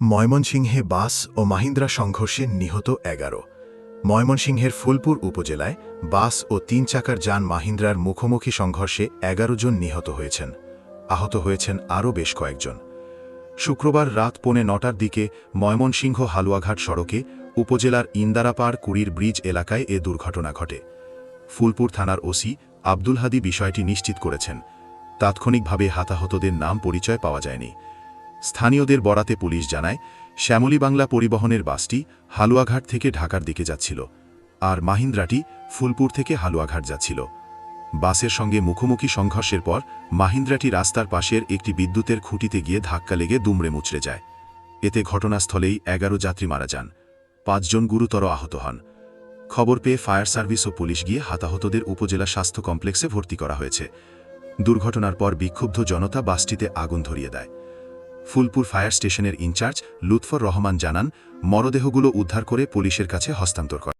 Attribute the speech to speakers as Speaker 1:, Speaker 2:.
Speaker 1: ময়মনসিংহে বাস ও মাহিন্দ্রা সংঘর্ষে নিহত এগারো। ময়মনসিংহের ফুলপুর উপজেলায় বাস ও তিন চাকার যান মাহিন্দ্রার মুখোমুখি সংঘর্ষে এগারো জন নিহত হয়েছেন। আহত হয়েছেন আরও বেশ কয়েকজন। শুক্রবার রাত পৌনে নটার দিকে ময়মনসিংহ হালুয়াঘাট সড়কে উপজেলার ইন্দারাপাড় কুড়ির ব্রিজ এলাকায় এ দুর্ঘটনা ঘটে। ফুলপুর থানার ওসি আব্দুল হাদি বিষয়টি নিশ্চিত করেছেন। তাৎক্ষণিকভাবে হাতাহতদের নাম পরিচয় পাওয়া যায়নি। স্থানীয়দের বরাতে পুলিশ জানায়, শ্যামলী বাংলা পরিবহনের বাসটি হালুয়াঘাট থেকে ঢাকার দিকে যাচ্ছিল, আর মাহিন্দ্রাটি ফুলপুর থেকে হালুয়াঘাট যাচ্ছিল। বাসের সঙ্গে মুখোমুখি সংঘর্ষের পর মাহিন্দ্রাটি রাস্তার পাশের একটি বিদ্যুতের খুঁটিতে গিয়ে ধাক্কা লেগে দুমড়ে মুচড়ে যায়। এতে ঘটনাস্থলেই এগারো যাত্রী মারা যান। পাঁচজন গুরুতর আহত হন। খবর পেয়ে ফায়ার সার্ভিস ও পুলিশ গিয়ে হাতাহতদের উপজেলা স্বাস্থ্য কমপ্লেক্সে ভর্তি করা হয়েছে। দুর্ঘটনার পর বিক্ষুব্ধ জনতা বাসটিতে আগুন ধরিয়ে দেয়। ফুলপুর ফায়ার স্টেশনের ইনচার্জ লুৎফর রহমান জানান মরদেহগুলো উদ্ধার করে পুলিশের কাছে হস্তান্তর করে